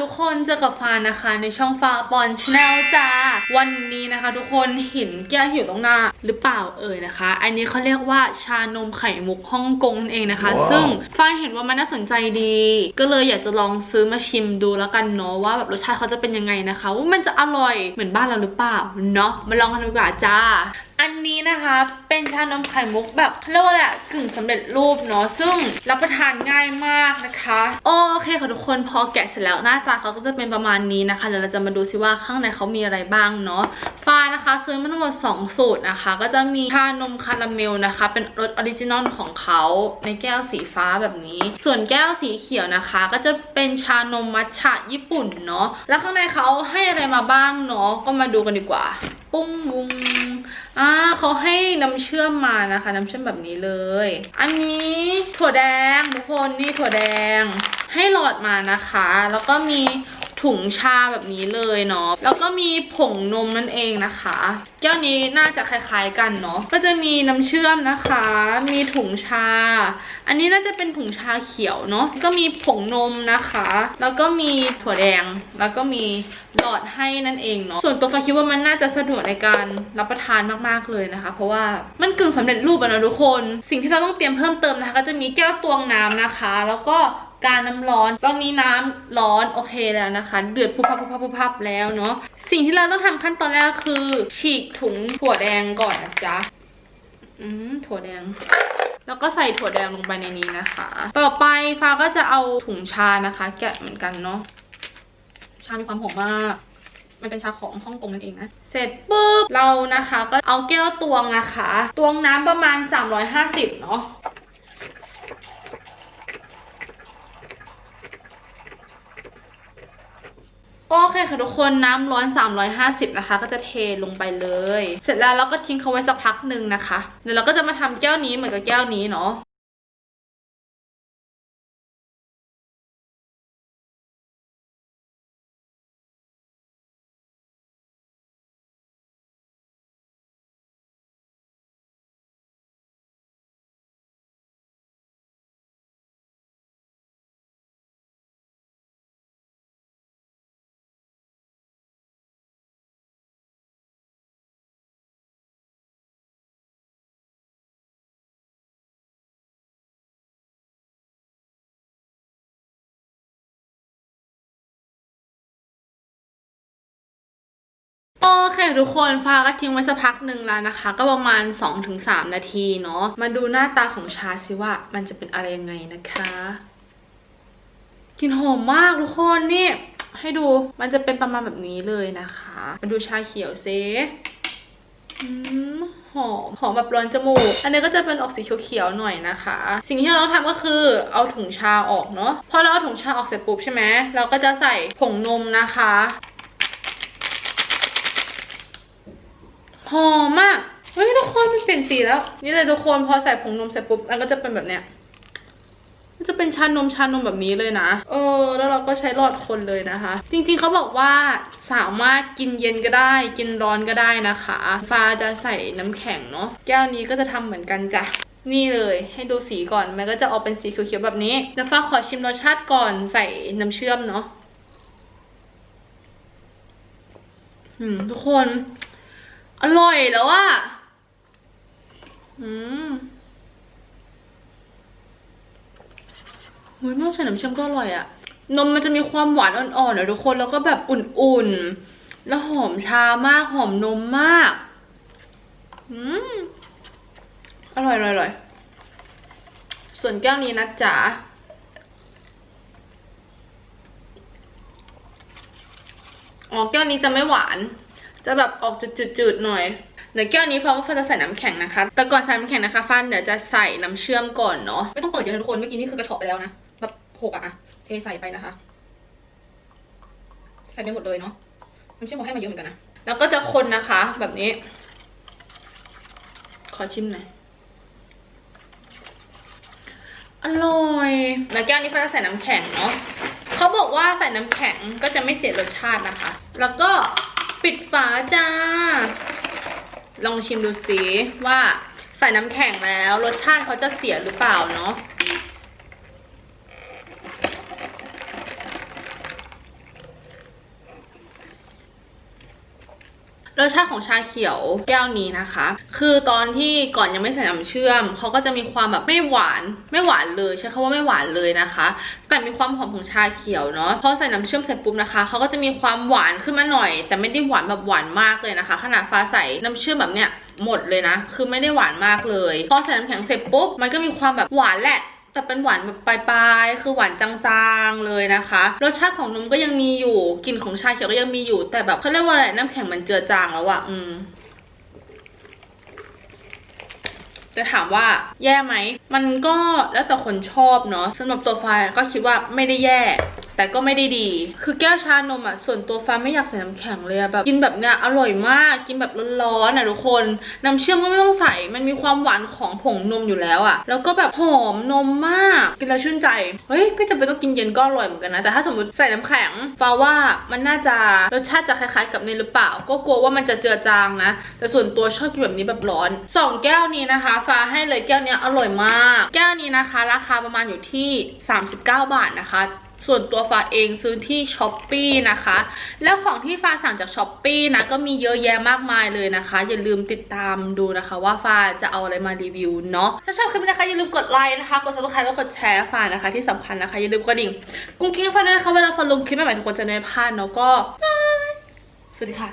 ทุกคนเจอกับฟ้านะคะในช่องฟ้าบอลชาแนลจ้า วันนี้นะคะทุกคนเห็นแก้วอยู่ตรงหน้าหรือเปล่าเอ่ยนะคะ อันนี้เขาเรียกว่าชานมไข่มุกฮ่องกงนั่นเองนะคะซึ่งฟ้าเห็นว่ามันน่าสนใจดี ก็เลยอยากจะลองซื้อมาชิมดูแล้วกันเนาะว่าแบบรสชาติเขาจะเป็นยังไงนะคะ ว่ามันจะอร่อยเหมือนบ้านเราหรือเปล่าเนาะมาลองกันดีกว่าจ้า อันนี้นะคะเป็นชานมไข่มุกแบบเขาเรียกว่าอะไรอะกึ่งสำเร็จรูปเนาะซึ่งรับประทานง่ายมากนะคะโอเคค่ะทุกคนพอแกะเสร็จแล้วหน้าตาเขาก็จะเป็นประมาณนี้นะคะเดี๋ยวเราจะมาดูซิว่าข้างในเขามีอะไรบ้างเนาะฟ้านะคะ ซื้อมาทั้งหมด2สูตรนะคะ ก็จะมีชานมคาราเมลนะคะ เป็นรสออริจินอลของเขาในแก้วสีฟ้าแบบนี้ ส่วนแก้วสีเขียวนะคะ ก็จะเป็นชานมมัทฉะญี่ปุ่นเนาะแล้วข้างในเขาให้อะไรมาบ้างเนาะก็มาดูกันดีกว่า ปุ้งบุ้ง อ่าเขาให้น้ำเชื่อมมานะคะ น้ำเชื่อมแบบนี้เลย อันนี้ถั่วแดงทุกคนนี่ถั่วแดงให้หลอดมานะคะ แล้วก็มี ถุงชาแบบนี้เลยเนาะแล้วก็มีผงนมนั่นเองนะคะ แก้วนี้น่าจะคล้ายๆกันเนาะก็จะมีน้ำเชื่อมนะคะ มีถุงชา อันนี้น่าจะเป็นถุงชาเขียวเนาะก็มีผงนมนะคะ แล้วก็มีถั่วแดงแล้วก็มีหลอดให้นั่นเองเนาะส่วนตัวฟ้าคิดว่ามันน่าจะสะดวกในการรับประทานมากๆเลยนะคะ เพราะว่ามันกึ่งสำเร็จรูปอะนะทุกคน สิ่งที่เราต้องเตรียมเพิ่มเติมนะคะ ก็จะมีแก้วตวงน้ำนะคะ แล้วก็ การน้ำร้อนตอนนี้น้ำร้อนโอเคแล้วนะคะ เดือดพุบพับพุบพับพุบพับแล้วเนาะสิ่งที่เราต้องทำขั้นตอนแรกคือ ฉีกถุงถั่วแดงก่อนนะจ๊ะอืมถั่วแดงแล้วก็ใส่ถั่วแดงลงไปในนี้นะคะ ต่อไปฟ้าก็จะเอาถุงชานะคะ แกะเหมือนกันเนาะ ชามีความหอมมาก มันเป็นชาของฮ่องกงนั่นเองนะ เสร็จปุ๊บเรานะคะ ก็เอาแก้วตวงนะคะ ตวงน้ำประมาณ 350 เนาะ โอเคค่ะทุกคนน้ำร้อน 350 นะคะ ก็จะเทลงไปเลย เสร็จแล้วเราก็ทิ้งเขาไว้สักพักหนึ่งนะคะ เดี๋ยวเราก็จะมาทำแก้วนี้เหมือนกับแก้วนี้เนาะ โอเคทุกคนฟ้าก็ทิ้งไว้สักพักหนึ่งแล้วนะคะ ก็ประมาณ 2-3 นาทีเนาะมาดูหน้าตาของชาซิว่ามันจะเป็นอะไรยังไงนะคะกลิ่นหอมมากทุกคนนี่ ให้ดูมันจะเป็นประมาณแบบนี้เลยนะคะ มาดูชาเขียวเซอมหอมหอมแบบร้อนจมูก อันนี้ก็จะเป็นออกสีเขียวๆหน่อยนะคะ สิ่งที่เราต้องทำก็คือเอาถุงชาออกเนาะพอเราเอาถุงชาออกเสร็จปุ๊บใช่ไหมเราก็จะใส่ผงนมนะคะ หอมมากเฮ้ยทุกคนมันเปลี่ยนสีแล้ว นี่เลยทุกคนพอใส่ผงนมเสร็จปุ๊บมันก็จะเป็นแบบเนี้ยมันจะเป็นชานมชานมแบบนี้เลยนะ เออ แล้วเราก็ใช้หลอดคนเลยนะคะ จริงๆเขาบอกว่าสามารถกินเย็นก็ได้ กินร้อนก็ได้นะคะ ฟ้าจะใส่น้ำแข็งเนาะ แก้วนี้ก็จะทำเหมือนกันจ้ะ นี่เลยให้ดูสีก่อน มันก็จะออกเป็นสีเขียวๆแบบนี้เดี๋ยวฟ้าขอชิมรสชาติก่อนใส่น้ำเชื่อมเนาะทุกคน อร่อยแล้วอะอืมโอ้ยไม่ต้องใส่น้ำเชื่อมก็อร่อยอะนมมันจะมีความหวานอ่อนๆนะทุกคน แล้วก็แบบอุ่นๆ แล้วหอมชามาก หอมนมมาก อืม อร่อยอร่อยอร่อยส่วนแก้วนี้นะจ๊ะอ๋อแก้วนี้จะไม่หวาน จะแบบออกจืดๆหน่อย เดี๋ยวแก้วนี้ฟ้าว่าฟ้าจะใส่น้ำแข็งนะคะ แต่ก่อนใส่น้ำแข็งนะคะฟันเดี๋ยวจะใส่น้ำเชื่อมก่อนเนาะ ไม่ต้องเปิดเยอะทุกคน เมื่อกี้นี่คือกระเฉาะไปแล้วนะ แบบหกอะอะเทใส่ไปนะคะ ใส่ไปหมดเลยเนาะ น้ำเชื่อมบอกให้มาเยอะเหมือนกันนะ แล้วก็จะคนนะคะ แบบนี้ ขอชิมหน่อยอร่อยแล้วแก้วนี้ฟ้าจะใส่น้ำแข็งเนาะเขาบอกว่าใส่น้ำแข็งก็จะไม่เสียรสชาตินะคะ แล้วก็ ปิดฝาจ้า ลองชิมดูสิว่าใส่น้ำแข็งแล้ว รสชาติเขาจะเสียหรือเปล่าเนาะ รสชาติของชาเขียวแก้วนี้นะคะ คือตอนที่ก่อนยังไม่ใส่น้ำเชื่อมเขาก็จะมีความแบบไม่หวานไม่หวานเลยใช้คำว่าไม่หวานเลยนะคะ แต่มีความหอมของชาเขียวเนาะพอใส่น้ำเชื่อมเสร็จปุ๊บนะคะเขาก็จะมีความหวานขึ้นมาหน่อย แต่ไม่ได้หวานแบบหวานมากเลยนะคะ ขนาดฟ้าใส่น้ำเชื่อมแบบเนี้ยหมดเลยนะ คือไม่ได้หวานมากเลย พอใส่น้ำแข็งเสร็จปุ๊บ มันก็มีความแบบหวานแหละ แต่เป็นหวานแบบปลายๆ คือหวานจางๆเลยนะคะ รสชาติของนมก็ยังมีอยู่กลิ่นของชาเขียวก็ยังมีอยู่ แต่แบบเขาเรียกว่าอะไรน้ำแข็งมันเจือจางแล้วอะอืมจะถามว่าแย่ไหม มันก็แล้วแต่คนชอบเนาะสำหรับตัวฟ้าก็คิดว่าไม่ได้แย่ แต่ก็ไม่ได้ดี คือแก้วชานมอะส่วนตัวฟ้าไม่อยากใส่น้ำแข็งเลยอะแบบกินแบบเนี้ยอร่อยมากกินแบบร้อนๆอะทุกคนน้ำเชื่อมก็ไม่ต้องใส่มันมีความหวานของผงนมอยู่แล้วอะ แล้วก็แบบหอมนมมากกินแล้วชื่นใจเฮ้ยไม่จำเป็นต้องกินเย็นก็อร่อยเหมือนกันนะแต่ถ้าสมมติใส่น้ำแข็งฟ้าว่ามันน่าจะรสชาติจะคล้ายๆ กับนี่หรือเปล่า ก็กลัวว่ามันจะเจือจางนะ แต่ส่วนตัวชอบกินแบบนี้แบบร้อนสองแก้วนี้นะคะ ฟ้าให้เลยแก้วเนี้ยอร่อยมาก แก้วนี้นะคะ ราคาประมาณอยู่ที่ 39 บาทนะคะ ส่วนตัวฟ้าเองซื้อที่ช้อปปีนะคะ แล้วของที่ฟ้าสั่งจากช้อปปีนะก็มีเยอะแยะมากมายเลยนะคะ อย่าลืมติดตามดูนะคะ ว่าฟ้าจะเอาอะไรมารีวิวเนาะถ้าชอบคลิปนี้นะคะอย่าลืมกดไลค์นะคะกด subscribe แล้วกดแชร์ฟ้านะคะ ที่สำคัญนะคะอย่าลืมกระดิ่งกุ้งกิ้งฟ้าด้วยนะคะเวลาฟ้าลงคลิปใหม่ๆทุกคนจะได้พลาดเนาะก็บายสวัสดีค่ะ